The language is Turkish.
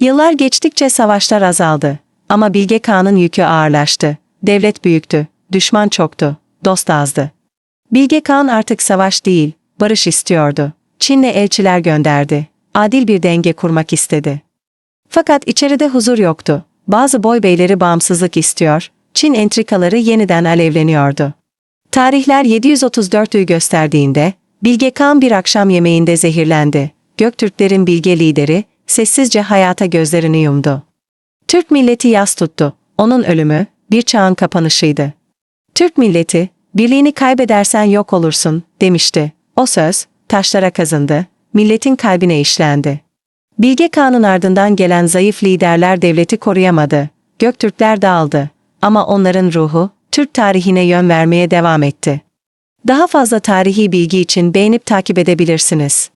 Yıllar geçtikçe savaşlar azaldı. Ama Bilge Kağan'ın yükü ağırlaştı. Devlet büyüktü, düşman çoktu, dost azdı. Bilge Kağan artık savaş değil, barış istiyordu. Çin'le elçiler gönderdi. Adil bir denge kurmak istedi. Fakat içeride huzur yoktu. Bazı boy beyleri bağımsızlık istiyor, Çin entrikaları yeniden alevleniyordu. Tarihler 734'ü gösterdiğinde, Bilge Kağan bir akşam yemeğinde zehirlendi. Göktürklerin bilge lideri, sessizce hayata gözlerini yumdu. Türk milleti yas tuttu. Onun ölümü, bir çağın kapanışıydı. Türk milleti, birliğini kaybedersen yok olursun, demişti. O söz, taşlara kazındı, milletin kalbine işlendi. Bilge Kağan'ın ardından gelen zayıf liderler devleti koruyamadı. Göktürkler dağıldı. Ama onların ruhu, Türk tarihine yön vermeye devam etti. Daha fazla tarihi bilgi için beğenip takip edebilirsiniz.